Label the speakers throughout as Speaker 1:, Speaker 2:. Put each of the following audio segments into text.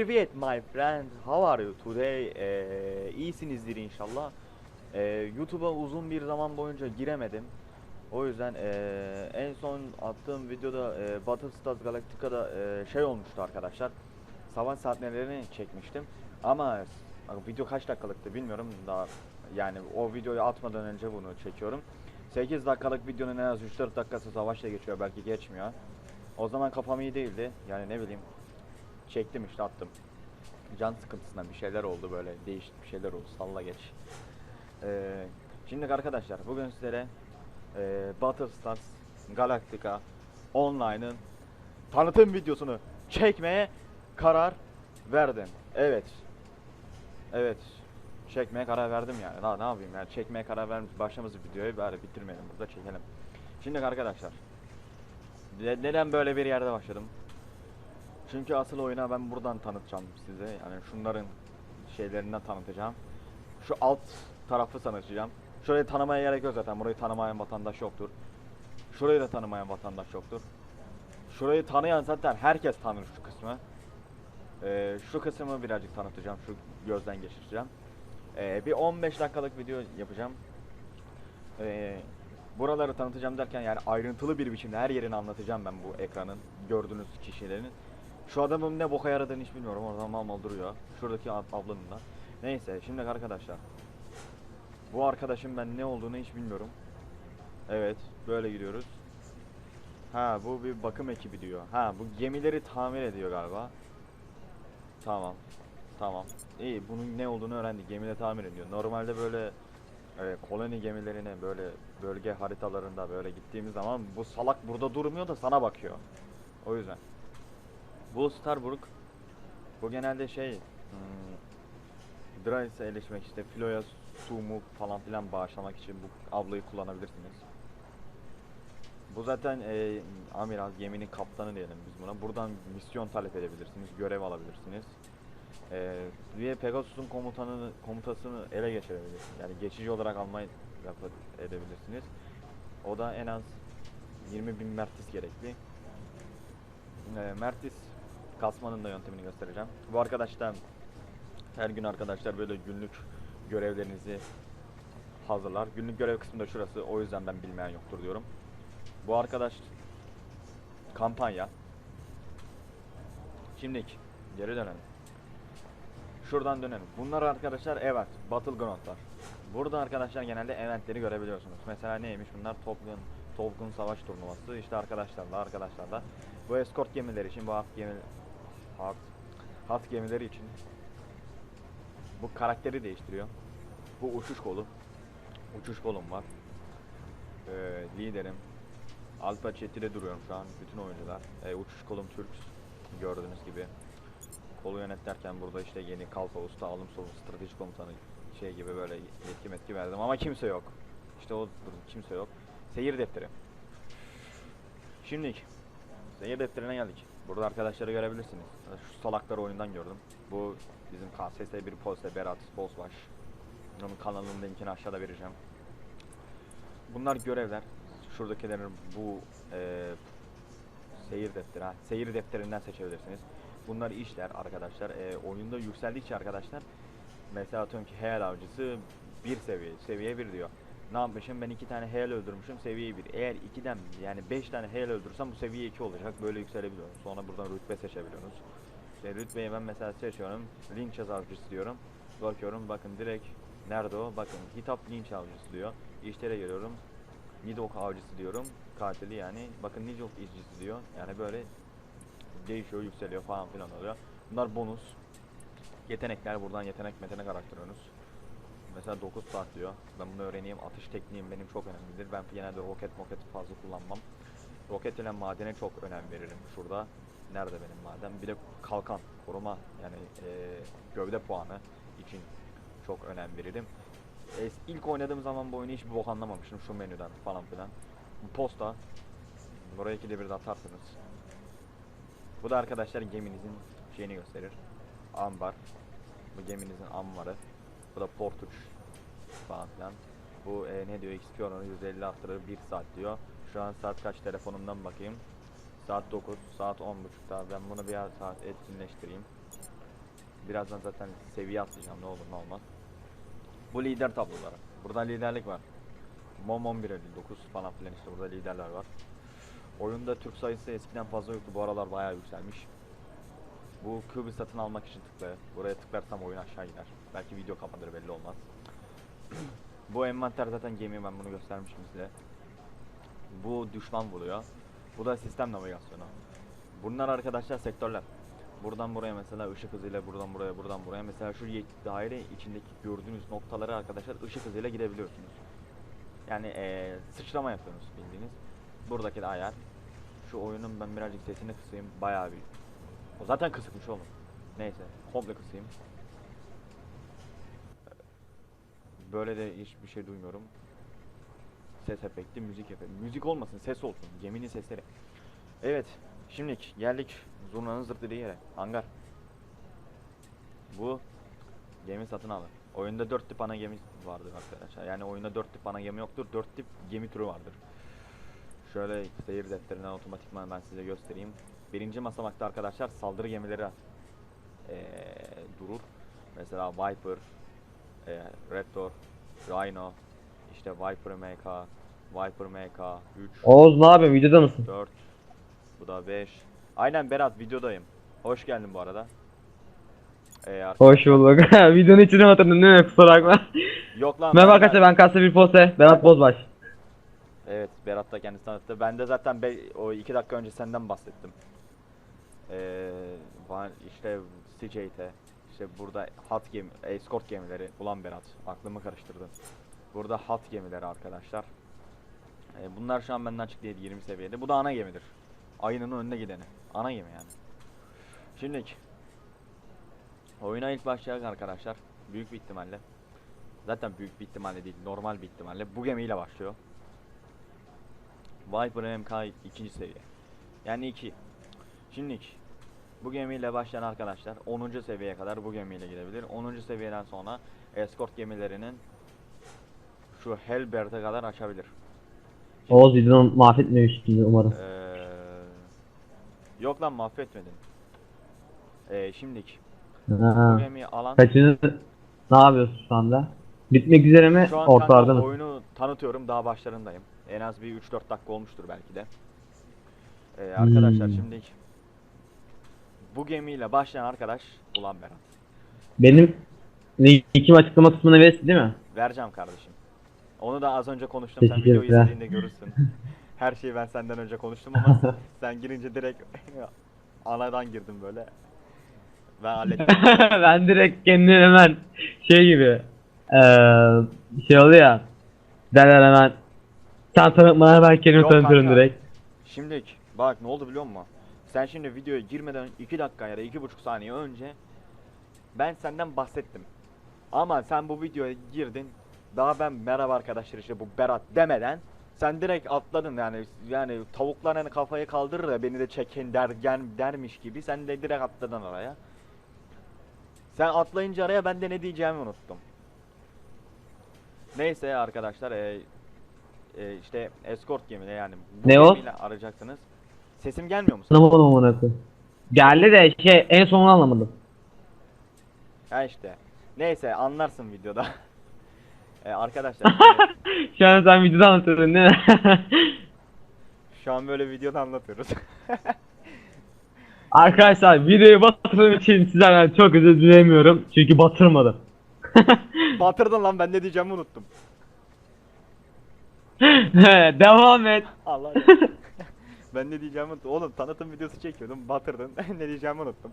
Speaker 1: Privet my friend. How are you today? Ee, iyisinizdir inşallah. Ee, YouTube'a uzun bir zaman boyunca giremedim. O yüzden ee, en son attığım videoda ee, Battlestars Galactica'da ee, şey olmuştu arkadaşlar. Savaş sahnelerini çekmiştim. Ama video kaç dakikalıktı bilmiyorum daha yani o videoyu atmadan önce bunu çekiyorum. 8 dakikalık videonun en az 3-4 dakikası savaşla geçiyor belki geçmiyor. O zaman kafam iyi değildi. Yani ne bileyim çektim işte attım. Can sıkıntısından bir şeyler oldu böyle değişik bir şeyler oldu salla geç. Ee, şimdi arkadaşlar bugün sizlere e, Battlestars Galactica Online'ın tanıtım videosunu çekmeye karar verdim. Evet. Evet. Çekmeye karar verdim yani. Daha ne yapayım yani çekmeye karar vermiş başlamız videoyu bari bitirmeyelim burada çekelim. Şimdi arkadaşlar ne- neden böyle bir yerde başladım? Çünkü asıl oyuna ben buradan tanıtacağım size. Yani şunların şeylerinden tanıtacağım. Şu alt tarafı tanıtacağım. Şurayı tanımaya gerek yok zaten. Burayı tanımayan vatandaş yoktur. Şurayı da tanımayan vatandaş yoktur. Şurayı tanıyan zaten herkes tanır şu kısmı. Ee, şu kısmı birazcık tanıtacağım. Şu gözden geçireceğim. Ee, bir 15 dakikalık video yapacağım. Ee, buraları tanıtacağım derken yani ayrıntılı bir biçimde her yerini anlatacağım ben bu ekranın gördüğünüz kişilerin. Şu adamın ne boka yaradığını hiç bilmiyorum. Orada mal mal duruyor. Şuradaki ab- ablanın da. Neyse şimdi arkadaşlar. Bu arkadaşın ben ne olduğunu hiç bilmiyorum. Evet böyle gidiyoruz. Ha bu bir bakım ekibi diyor. Ha bu gemileri tamir ediyor galiba. Tamam. Tamam. İyi bunun ne olduğunu öğrendik. Gemide tamir ediyor. Normalde böyle e, koloni gemilerine böyle bölge haritalarında böyle gittiğimiz zaman bu salak burada durmuyor da sana bakıyor. O yüzden. Bu Starbrook bu genelde şey hmm, Dryce'e eleşmek işte filoya su mu falan filan bağışlamak için bu ablayı kullanabilirsiniz. Bu zaten e, amiral geminin kaptanı diyelim biz buna. Buradan misyon talep edebilirsiniz, görev alabilirsiniz. E, ve Pegasus'un komutanını komutasını ele geçirebilirsiniz. Yani geçici olarak almayı edebilirsiniz. O da en az 20 bin mertis gerekli. E, mertis kasmanın da yöntemini göstereceğim. Bu arkadaş da her gün arkadaşlar böyle günlük görevlerinizi hazırlar. Günlük görev kısmında şurası. O yüzden ben bilmeyen yoktur diyorum. Bu arkadaş kampanya. Şimdilik geri dönelim. Şuradan dönelim. Bunlar arkadaşlar evet Battleground'lar. Burada arkadaşlar genelde eventleri görebiliyorsunuz. Mesela neymiş bunlar? Top Gun, Top Gun savaş turnuvası. İşte arkadaşlarla arkadaşlarla. Bu escort gemileri için bu gemi hat, hat gemileri için bu karakteri değiştiriyor. Bu uçuş kolu. Uçuş kolum var. Ee, liderim. Alpa Çetin'e duruyorum şu an. Bütün oyuncular. Ee, uçuş kolum Türk. Gördüğünüz gibi. Kolu yönetlerken burada işte yeni Kalfa Usta, Alım Solu, Strateji Komutanı şey gibi böyle yetki metki verdim ama kimse yok. İşte o kimse yok. Seyir defteri. Şimdilik seyir defterine geldik. Burada arkadaşları görebilirsiniz. Şu salakları oyundan gördüm. Bu bizim KSS bir Polse Berat Bozbaş. Onun kanalının linkini aşağıda vereceğim. Bunlar görevler. Şuradakilerin bu eee seyir defteri ha. Seyir defterinden seçebilirsiniz. Bunlar işler arkadaşlar. Eee, oyunda yükseldikçe arkadaşlar mesela atıyorum ki heyel avcısı bir seviye, seviye bir diyor. Ne yapmışım? Ben iki tane heyel öldürmüşüm seviye 1. Eğer ikiden yani 5 tane heyel öldürsem bu seviye 2 olacak. Böyle yükselebiliyorum. Sonra buradan rütbe seçebiliyorsunuz. İşte rütbeyi ben mesela seçiyorum. Linç avcısı diyorum. Bakıyorum bakın direkt nerede o? Bakın hitap linç avcısı diyor. İşlere geliyorum. Nidok avcısı diyorum. Katili yani. Bakın Nidok izcisi diyor. Yani böyle değişiyor, yükseliyor falan filan oluyor. Bunlar bonus. Yetenekler buradan yetenek metenek araştırıyorsunuz. Mesela 9 saat diyor. Ben bunu öğreneyim. Atış tekniğim benim çok önemlidir. Ben genelde roket moket fazla kullanmam. Roket ile madene çok önem veririm şurada. Nerede benim maden? Bir de kalkan, koruma yani eee, gövde puanı için çok önem veririm. Es, ilk oynadığım zaman bu oyunu hiçbir bok anlamamıştım şu menüden falan filan. Posta. Buraya ikide bir de atarsınız. Bu da arkadaşlar geminizin şeyini gösterir. Ambar. Bu geminizin ambarı. Bu da portuç falan filan. Bu e, ne diyor XP oranı 150 arttırır 1 saat diyor. Şu an saat kaç telefonumdan bakayım. Saat 9, saat 10.30'da. Ben bunu bir saat etkinleştireyim. birazdan zaten seviye atlayacağım ne olur ne olmaz. Bu lider tabloları. Burada liderlik var. Mom 1159 falan filan işte burada liderler var. Oyunda Türk sayısı eskiden fazla yoktu. Bu aralar bayağı yükselmiş. Bu kübü satın almak için tıkla. Buraya tıklarsam oyun aşağı gider. Belki video kapanır belli olmaz. Bu envanter zaten gemi ben bunu göstermişim size. Bu düşman vuruyor. Bu da sistem navigasyonu. Bunlar arkadaşlar sektörler. Buradan buraya mesela ışık hızıyla buradan buraya buradan buraya mesela şu daire içindeki gördüğünüz noktalara arkadaşlar ışık hızıyla gidebiliyorsunuz. Yani eee, sıçrama yapıyorsunuz bildiğiniz. Buradaki de ayar. Şu oyunun ben birazcık sesini kısayım bayağı büyük. O zaten kısıkmış oğlum. Neyse komple kısayım. Böyle de hiçbir şey duymuyorum. Ses efekti, müzik efekti. Müzik olmasın, ses olsun. Geminin sesleri. Evet, şimdilik geldik zurnanın zırt yere. Hangar. Bu gemi satın alır. Oyunda 4 tip ana gemi vardır arkadaşlar. Yani oyunda 4 tip ana gemi yoktur. 4 tip gemi türü vardır. Şöyle seyir defterinden otomatikman ben size göstereyim. Birinci basamakta arkadaşlar saldırı gemileri eee, durur. Mesela Viper, eee Raptor, Rhino, işte Viper MK, Viper MK 3,
Speaker 2: Oğuz ne yapıyorsun? Videoda mısın?
Speaker 1: 4, bu da 5. Aynen Berat videodayım. Hoş geldin bu arada. Ee,
Speaker 2: Hoş bulduk. Videonun içine oturdum değil mi? Kusura bakma.
Speaker 1: Yok lan.
Speaker 2: Merhaba arkadaşlar ben Kasa bir Pose. Berat Bozbaş.
Speaker 1: Evet Berat da kendisi tanıttı. Ben de zaten o iki dakika önce senden bahsettim. Ee, işte CJT, işte burada hat gemi, escort gemileri. Ulan Berat aklımı karıştırdın. Burada hat gemileri arkadaşlar. Ee, bunlar şu an benden değil 20 seviyede. Bu da ana gemidir. Ayının önüne gideni. Ana gemi yani. Şimdilik oyuna ilk başlayacak arkadaşlar. Büyük bir ihtimalle. Zaten büyük bir ihtimalle değil, normal bir ihtimalle. Bu gemiyle başlıyor. Viper MK ikinci seviye. Yani 2. Şimdilik bu gemiyle başlayan arkadaşlar 10. seviyeye kadar bu gemiyle gidebilir. 10. seviyeden sonra escort gemilerinin şu Hellbert'e kadar açabilir.
Speaker 2: Oğuz videonu mahvetmemiştir umarım.
Speaker 1: Ee, yok lan mahvetmedin. Ee, şimdilik bu
Speaker 2: Ha.
Speaker 1: gemiyi alan
Speaker 2: Kaçını ne yapıyorsun şu anda? Bitmek üzere mi?
Speaker 1: Şu an
Speaker 2: Ortalarda mı?
Speaker 1: oyunu tanıtıyorum daha başlarındayım. En az bir 3-4 dakika olmuştur belki de. Ee, arkadaşlar
Speaker 2: Hmm.
Speaker 1: şimdi bu gemiyle başlayan arkadaş ulan Berat.
Speaker 2: Benim linkim açıklama kısmına verirsin değil mi?
Speaker 1: Vereceğim kardeşim. Onu da az önce konuştum. Sen
Speaker 2: Teşekkür
Speaker 1: videoyu
Speaker 2: ederim.
Speaker 1: izlediğinde görürsün. Her şeyi ben senden önce konuştum ama sen- girince direkt anadan girdim böyle. Ben hallettim.
Speaker 2: ben direkt kendimi hemen şey gibi eee şey oluyor ya derler hemen sen tanıtmana ben kendimi
Speaker 1: Yok
Speaker 2: tanıtırım
Speaker 1: kanka.
Speaker 2: direkt.
Speaker 1: Şimdi bak ne oldu biliyor musun? Sen şimdi videoya girmeden 2 dakika ya da 2,5 saniye önce ben senden bahsettim. Ama sen bu videoya girdin. Daha ben merhaba arkadaşlar işte bu Berat demeden sen direkt atladın yani yani tavuklar hani kafayı kaldırır da beni de çekin der gel dermiş gibi sen de direkt atladın araya. Sen atlayınca araya ben de ne diyeceğimi unuttum. Neyse arkadaşlar e, e, işte escort gemide yani bu
Speaker 2: Ne o?
Speaker 1: gemiyle arayacaksınız. Sesim gelmiyor mu? sana?
Speaker 2: Anlamadım amına koyayım. Geldi de şey en sonunu anlamadım.
Speaker 1: Ha işte. Neyse anlarsın videoda. e, arkadaşlar şimdi
Speaker 2: Şu an sen videoda anlatıyordun değil mi?
Speaker 1: şu an böyle videoda anlatıyoruz.
Speaker 2: Arkadaşlar videoyu batırdığım için sizlerden çok özür dilemiyorum. Çünkü batırmadım.
Speaker 1: Batırdın lan ben ne diyeceğimi unuttum.
Speaker 2: Devam et.
Speaker 1: Allah Ben ne diyeceğimi unuttum. Oğlum tanıtım videosu çekiyordum. Batırdın. ne diyeceğimi unuttum.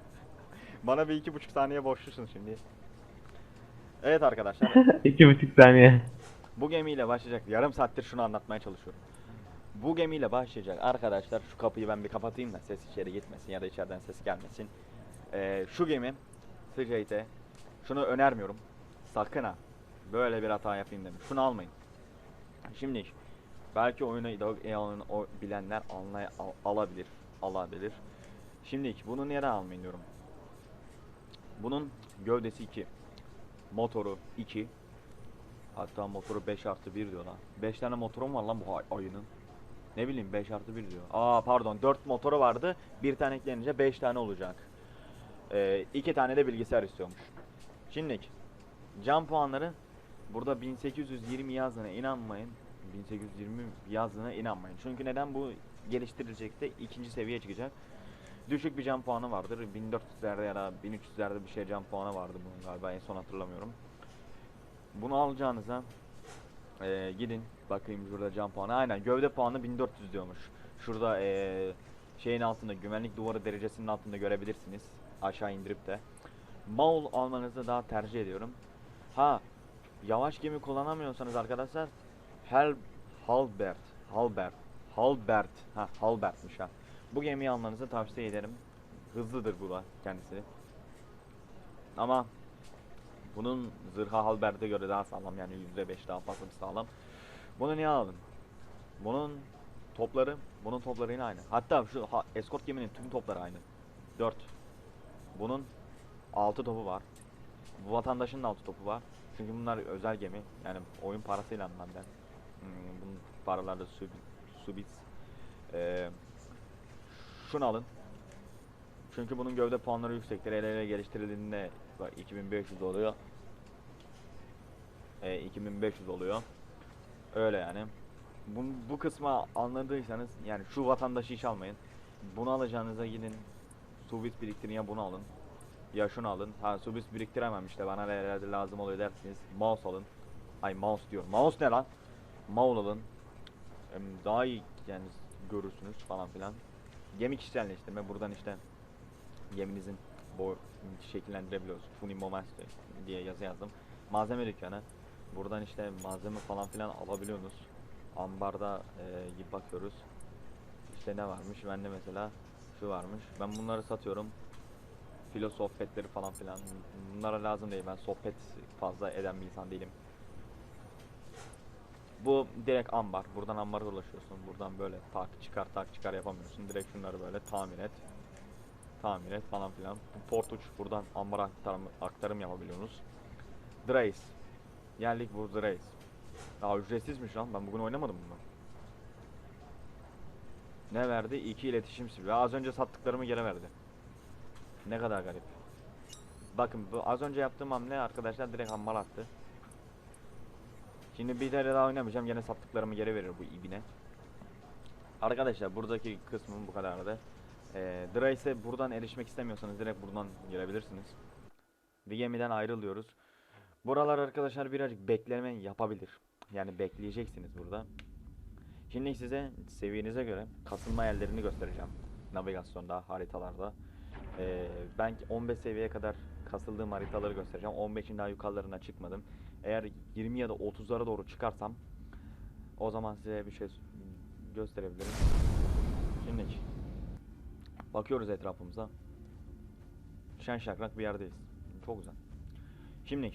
Speaker 1: Bana bir iki buçuk saniye borçlusun şimdi. Evet arkadaşlar.
Speaker 2: İki buçuk saniye.
Speaker 1: Bu gemiyle başlayacak. Yarım saattir şunu anlatmaya çalışıyorum. Bu gemiyle başlayacak arkadaşlar. Şu kapıyı ben bir kapatayım da ses içeri gitmesin ya da içeriden ses gelmesin. Ee, şu gemi Sıcayte. Şunu önermiyorum. Sakın ha. Böyle bir hata yapayım demiş. Şunu almayın. Şimdi belki oyunu e, o bilenler anlay al- alabilir. Alabilir. Şimdi bunu neden almayın diyorum. Bunun gövdesi 2. Motoru 2. Hatta motoru 5 artı 1 diyor lan. 5 tane motorum var lan bu ay- ayının. Ne bileyim 5 artı 1 diyor. Aa pardon 4 motoru vardı. Bir tane eklenince 5 tane olacak. Ee, iki tane de bilgisayar istiyormuş. Şimdi can puanları burada 1820 yazdığına inanmayın. 1820 yazdığına inanmayın. Çünkü neden bu geliştirilecekte ikinci seviye çıkacak. Düşük bir can puanı vardır. 1400'lerde ya da 1300'lerde bir şey can puanı vardı bunun galiba en son hatırlamıyorum. Bunu alacağınıza eee, gidin bakayım şurada can puanı. Aynen gövde puanı 1400 diyormuş. Şurada eee, şeyin altında güvenlik duvarı derecesinin altında görebilirsiniz. Aşağı indirip de. Maul almanızı daha tercih ediyorum. Ha yavaş gemi kullanamıyorsanız arkadaşlar Hel Halbert Halbert Halbert ha Halbert'miş ha. Bu gemiyi almanızı tavsiye ederim. Hızlıdır bu da kendisi. Ama bunun zırha Halbert'e göre daha sağlam yani %5 daha fazla bir sağlam. Bunu niye aldım? Bunun topları, bunun topları yine aynı. Hatta şu ha, eskort geminin tüm topları aynı. 4. Bunun 6 topu var. Bu vatandaşın da 6 topu var. Çünkü bunlar özel gemi. Yani oyun parasıyla ben. Bunun paralarda sub, subits. Ee, şunu alın. Çünkü bunun gövde puanları yüksektir. Ele ele geliştirildiğinde bak 2500 oluyor. Ee, 2500 oluyor. Öyle yani. Bu, bu kısmı anladıysanız yani şu vatandaşı hiç almayın. Bunu alacağınıza gidin Subit biriktirin ya bunu alın. Ya şunu alın. Ha Subit biriktiremem işte bana lazım oluyor dersiniz. Mouse alın. Ay mouse diyorum. Mouse ne lan? Mouse alın. Daha iyi yani görürsünüz falan filan. Gemi kişiselleştirme buradan işte geminizin boy şekillendirebiliyoruz. Funimo Master diye yazı yazdım. Malzeme dükkanı. Buradan işte malzeme falan filan alabiliyorsunuz. Ambarda e, bakıyoruz. İşte ne varmış? Bende mesela şu varmış. Ben bunları satıyorum. Filo sohbetleri falan filan. Bunlara lazım değil. Ben sohbet fazla eden bir insan değilim. Bu direkt ambar. Buradan ambara ulaşıyorsun. Buradan böyle tak çıkar tak çıkar yapamıyorsun. Direkt şunları böyle tamir et. Tamir et falan filan. Bu portuç buradan ambara aktarım, aktarım yapabiliyorsunuz. Drace. Geldik bu Drace. Aa ücretsizmiş lan. Ben bugün oynamadım bunu. Ne verdi? İki iletişim sivri. Az önce sattıklarımı geri verdi. Ne kadar garip. Bakın bu az önce yaptığım hamle arkadaşlar direkt hammal attı. Şimdi bir kere daha oynamayacağım. Yine sattıklarımı geri verir bu ibine. Arkadaşlar buradaki kısmım bu kadardı. Ee, Drace'e buradan erişmek istemiyorsanız direkt buradan girebilirsiniz. Gemiden ayrılıyoruz. Buralar arkadaşlar birazcık bekleme yapabilir. Yani bekleyeceksiniz burada. Şimdi size seviyenize göre kasılma yerlerini göstereceğim. Navigasyonda, haritalarda. Ee, ben 15 seviyeye kadar kasıldığım haritaları göstereceğim. 15'in daha yukarılarına çıkmadım. Eğer 20 ya da 30'lara doğru çıkarsam o zaman size bir şey gösterebilirim. Şimdi bakıyoruz etrafımıza. Şen şakrak bir yerdeyiz. Çok güzel. Şimdi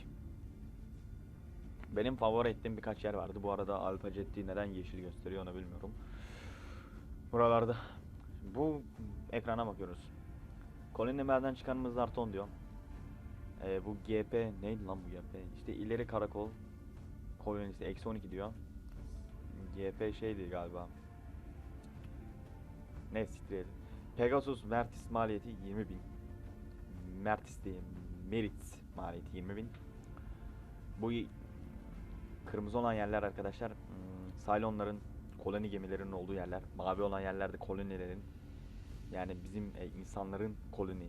Speaker 1: benim favori ettiğim birkaç yer vardı. Bu arada Alfa Jetty neden yeşil gösteriyor onu bilmiyorum. Buralarda. Bu ekrana bakıyoruz. Colin Emel'den çıkan Mızarton diyor. Ee, bu GP neydi lan bu GP? İşte ileri karakol kolonisi eksi 12 diyor. GP şeydi galiba. Ne siktir. Pegasus Mertis maliyeti 20 bin. Mertis değil, Merit maliyeti 20 bin. Bu kırmızı olan yerler arkadaşlar hmm, Cylonların koloni gemilerinin olduğu yerler. Mavi olan yerlerde kolonilerin yani bizim e, insanların koloni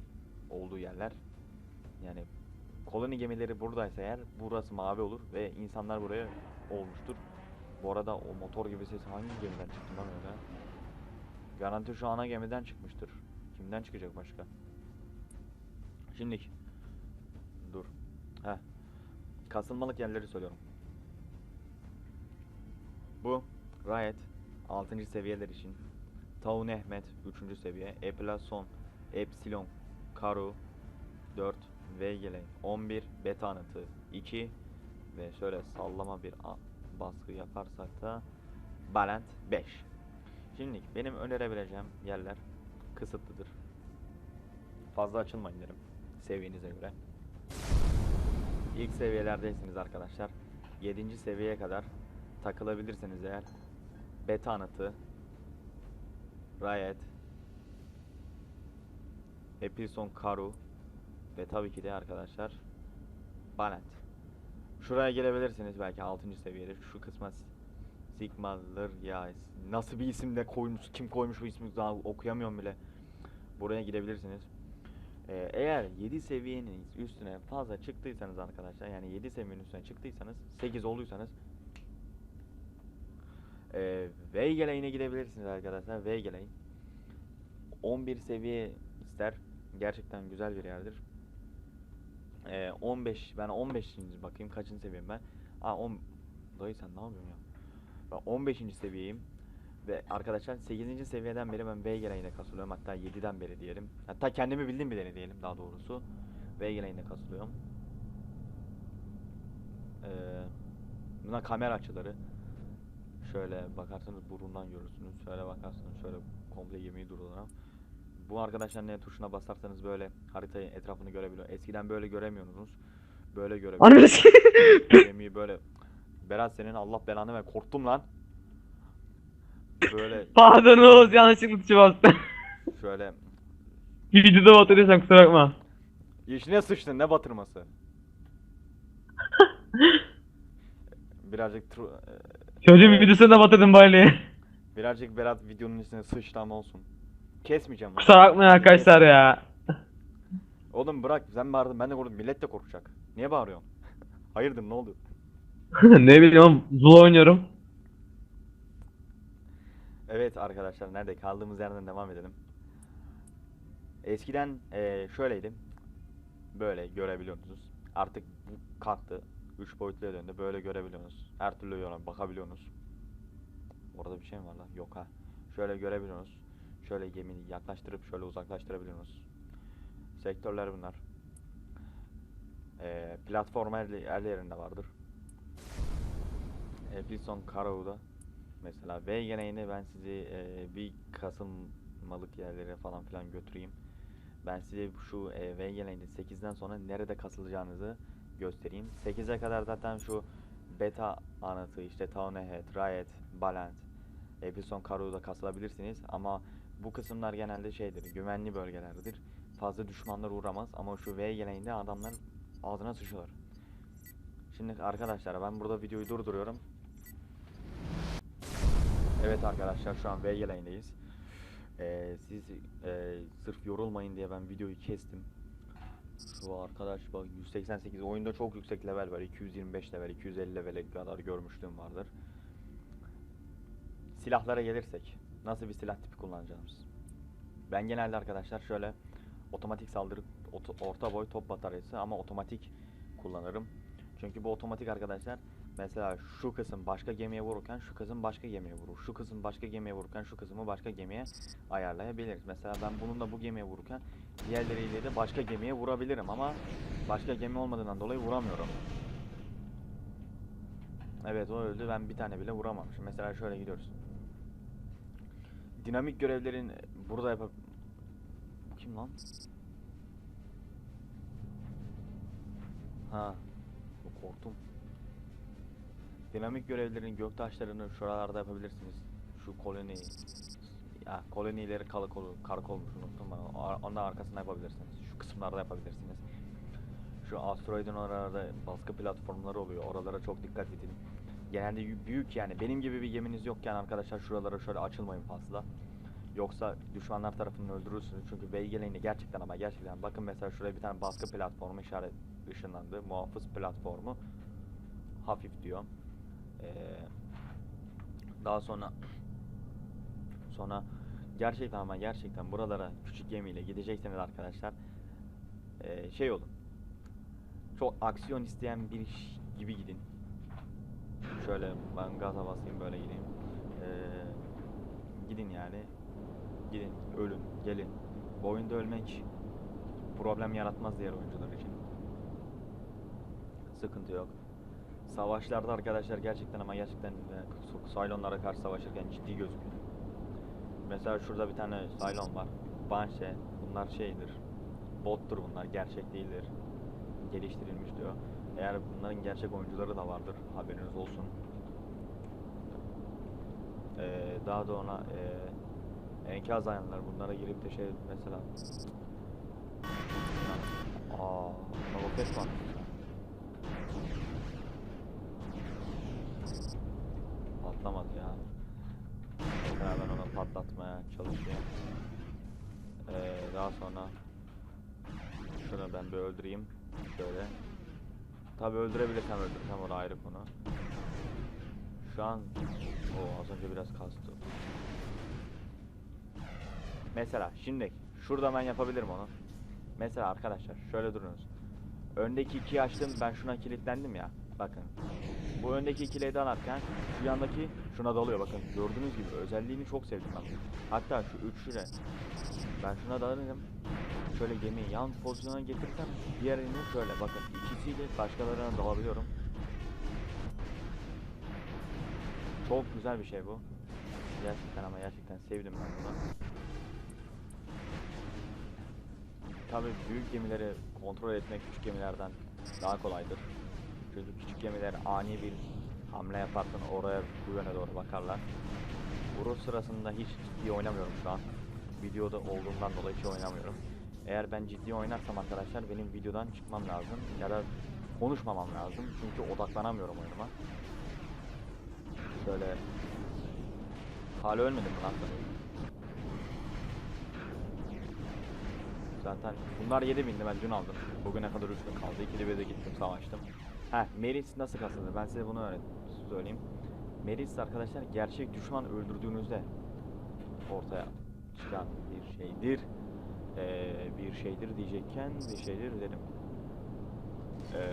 Speaker 1: olduğu yerler. Yani koloni gemileri buradaysa eğer burası mavi olur ve insanlar buraya olmuştur. Bu arada o motor gibi ses hangi gemiden çıktı lan öyle? Garanti şu ana gemiden çıkmıştır. Kimden çıkacak başka? Şimdilik. Dur. Heh. Kasılmalık yerleri söylüyorum. Bu Riot 6. seviyeler için. Taun Ehmet 3. seviye. Eplason Epsilon Karu 4 Veigele 11 Beta anıtı 2 ve şöyle sallama bir baskı yaparsak da Balent 5. Şimdi benim önerebileceğim yerler kısıtlıdır. Fazla açılmayın derim seviyenize göre. İlk seviyelerdeyseniz arkadaşlar 7. seviyeye kadar takılabilirseniz eğer beta anıtı Riot Epilson Karu Ve tabii ki de arkadaşlar Balent. Şuraya gelebilirsiniz belki 6. seviyede. Şu kısma s- Sigma'dır ya nasıl bir isim de koymuş kim koymuş bu ismi daha okuyamıyorum bile. Buraya gidebilirsiniz. Ee, eğer 7 seviyenin üstüne fazla çıktıysanız arkadaşlar yani 7 seviyenin üstüne çıktıysanız 8 olduysanız ee, Veigeleyn'e gidebilirsiniz arkadaşlar. Veigeleyn 11 seviye ister. Gerçekten güzel bir yerdir. Ee, 15 ben 15. bakayım kaçıncı seviyem ben. Aa 10 Dayı sen ne yapıyorsun ya? Ben 15. seviyeyim. Ve arkadaşlar 8. seviyeden beri ben Veigelein'e kasılıyorum. Hatta 7'den beri diyelim. Hatta kendimi bildim bileli diyelim daha doğrusu. Veigelein'e kasılıyorum. Ee, buna kamera açıları. Şöyle bakarsanız burundan görürsünüz. Şöyle bakarsanız şöyle komple gemiyi durdurarak. Bu arkadaşlar ne tuşuna basarsanız böyle haritayı etrafını görebiliyor. Eskiden böyle göremiyorsunuz. Böyle görebiliyorsunuz. Gemiyi böyle Berat senin Allah belanı ver korktum lan. Böyle
Speaker 2: Pardon Oğuz yanlışlıkla tuşa bastım.
Speaker 1: şöyle
Speaker 2: bir videoda batırıyorsan kusura bakma.
Speaker 1: yeşine sıçtın ne batırması. Birazcık tru-
Speaker 2: Çocuğun
Speaker 1: evet,
Speaker 2: videosunu da batırdım böyle.
Speaker 1: birazcık Berat videonun içine sıçtı ama olsun. Kesmeyeceğim.
Speaker 2: Kusura bakmayın arkadaşlar ya.
Speaker 1: Oğlum bırak sen bağırdın ben de korktum millet de korkacak. Niye bağırıyorsun? Hayırdır ne oldu?
Speaker 2: ne bileyim oğlum Zula oynuyorum.
Speaker 1: Evet arkadaşlar nerede kaldığımız yerden devam edelim. Eskiden eee şöyleydi. Böyle görebiliyorsunuz. Artık bu kalktı. 3 boyutluya döndü. Böyle görebiliyorsunuz. Her türlü yola bakabiliyorsunuz. Orada bir şey mi var lan? Yok ha. Şöyle görebiliyorsunuz. Şöyle gemiyi yaklaştırıp şöyle uzaklaştırabiliyorsunuz. Sektörler bunlar. Eee platform her, her yerinde vardır. Epilson Karao'da Mesela V geneğinde ben sizi eee, bir kasılmalık yerlere falan filan götüreyim. Ben size şu eee V geneğinde 8'den sonra nerede kasılacağınızı göstereyim. 8'e kadar zaten şu beta anıtı işte Taunehet, Riot, Balent, Epison Karu'da kasılabilirsiniz ama bu kısımlar genelde şeydir, güvenli bölgelerdir. Fazla düşmanlar uğramaz ama şu V geneğinde adamlar ağzına sıçıyorlar. Şimdi arkadaşlar ben burada videoyu durduruyorum. Evet arkadaşlar şu an VG Lane'deyiz. Ee, siz e, sırf yorulmayın diye ben videoyu kestim. Şu arkadaş bak 188 oyunda çok yüksek level var. 225 level, 250 level'e kadar görmüşlüğüm vardır. Silahlara gelirsek nasıl bir silah tipi kullanacağımız. Ben genelde arkadaşlar şöyle otomatik saldırı orta boy top bataryası ama otomatik kullanırım. Çünkü bu otomatik arkadaşlar Mesela şu kısım başka gemiye vururken şu kısım başka gemiye vurur. Şu kısım başka gemiye vururken şu kısmı başka gemiye ayarlayabiliriz. Mesela ben bununla bu gemiye vururken diğerleriyle de başka gemiye vurabilirim ama başka gemi olmadığından dolayı vuramıyorum. Evet o öldü ben bir tane bile vuramamışım. Mesela şöyle gidiyoruz. Dinamik görevlerin burada yapıp... Bu kim lan? Ha. Korktum. Dinamik görevlerin göktaşlarını şuralarda yapabilirsiniz. Şu koloni ya kolonileri karakol karakolmuş unuttum ben. Onun arkasında yapabilirsiniz. Şu kısımlarda yapabilirsiniz. Şu asteroidin oralarda baskı platformları oluyor. Oralara çok dikkat edin. Genelde büyük yani benim gibi bir geminiz yokken arkadaşlar şuralara şöyle açılmayın fazla. Yoksa düşmanlar tarafından öldürürsünüz. Çünkü Veigeleyn'de gerçekten ama gerçekten bakın mesela şuraya bir tane baskı platformu işaret ışınlandı. Muhafız platformu hafif diyor. Ee, daha sonra sonra gerçekten ama gerçekten buralara küçük gemiyle gidecekseniz arkadaşlar ee, şey olun. Çok aksiyon isteyen bir iş gibi gidin. Şöyle ben gaza basayım böyle gideyim. Ee, gidin yani. Gidin, ölün, gelin. Bu oyunda ölmek problem yaratmaz diğer oyuncular için. Sıkıntı yok. Savaşlarda arkadaşlar gerçekten ama gerçekten e, Cylonlara karşı savaşırken ciddi gözüküyor. Mesela şurada bir tane Cylon var. Banshee. Bunlar şeydir. Bottur bunlar. Gerçek değildir. Geliştirilmiş diyor. Eğer bunların gerçek oyuncuları da vardır. Haberiniz olsun. Ee, daha da ona e, enkaz ayanlar bunlara girip de şey mesela Aa, roket var. Patlamadı ya. Tekrar ben onu patlatmaya çalışayım. Ee, daha sonra şunu ben bir öldüreyim. Şöyle. Tabi öldürebilirsem öldürsem o da ayrı konu. Şu an o az önce biraz kastı. Mesela şimdi şurada ben yapabilirim onu. Mesela arkadaşlar şöyle durunuz. Öndeki ikiyi açtım ben şuna kilitlendim ya. Bakın. Bu öndeki ikiliyi dalarken şu yandaki şuna dalıyor bakın. Gördüğünüz gibi özelliğini çok sevdim ben. Hatta şu üçlüyle ben şuna dalarım. Şöyle gemiyi yan pozisyona getirirsem diğerini şöyle bakın ikisiyle başkalarına dalabiliyorum. Çok güzel bir şey bu. Gerçekten ama gerçekten sevdim ben bunu. Tabii büyük gemileri kontrol etmek küçük gemilerden daha kolaydır. Çünkü küçük gemiler ani bir hamle yaparken oraya bu yöne doğru bakarlar. Vuruş sırasında hiç ciddi oynamıyorum şu an. Videoda olduğundan dolayı hiç oynamıyorum. Eğer ben ciddi oynarsam arkadaşlar benim videodan çıkmam lazım ya da konuşmamam lazım çünkü odaklanamıyorum oyunuma. Şöyle Hala ölmedim lan sen? Zaten bunlar 7000'di ben dün aldım. Bugüne kadar 3000 kaldı. İkili bir de gittim savaştım. Heh Meris nasıl kasılır? Ben size bunu öğret söyleyeyim. Meris arkadaşlar gerçek düşman öldürdüğünüzde ortaya çıkan bir şeydir. Ee, bir şeydir diyecekken bir şeydir dedim. Ee,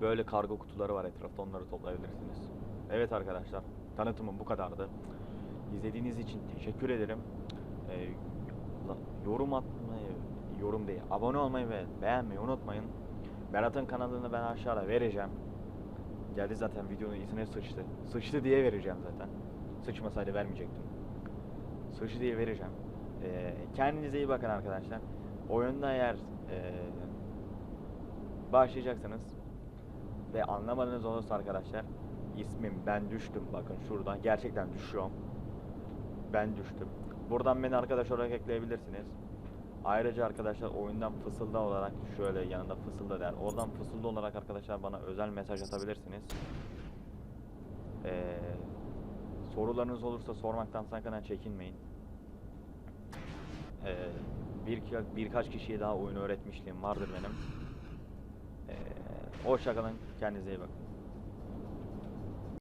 Speaker 1: böyle kargo kutuları var etrafta onları toplayabilirsiniz. Evet arkadaşlar tanıtımım bu kadardı. İzlediğiniz için teşekkür ederim. La- yorum atmayı, yorum değil, abone olmayı ve beğenmeyi unutmayın. Berat'ın kanalını ben aşağıda vereceğim. Geldi zaten videonun içine sıçtı. Sıçtı diye vereceğim zaten. Sıçmasaydı vermeyecektim. Sıçtı diye vereceğim. Ee, kendinize iyi bakın arkadaşlar. Oyunda eğer ee, başlayacaksınız ve anlamadığınız olursa arkadaşlar ismim ben düştüm. Bakın şuradan gerçekten düşüyorum. Ben düştüm. Buradan beni arkadaş olarak ekleyebilirsiniz. Ayrıca arkadaşlar oyundan fısılda olarak şöyle yanında fısılda der. Oradan fısılda olarak arkadaşlar bana özel mesaj atabilirsiniz. Ee, sorularınız olursa sormaktan sakın çekinmeyin Ee, bir, birkaç kişiye daha oyunu öğretmişliğim vardır benim. Ee, hoşçakalın kendinize iyi bakın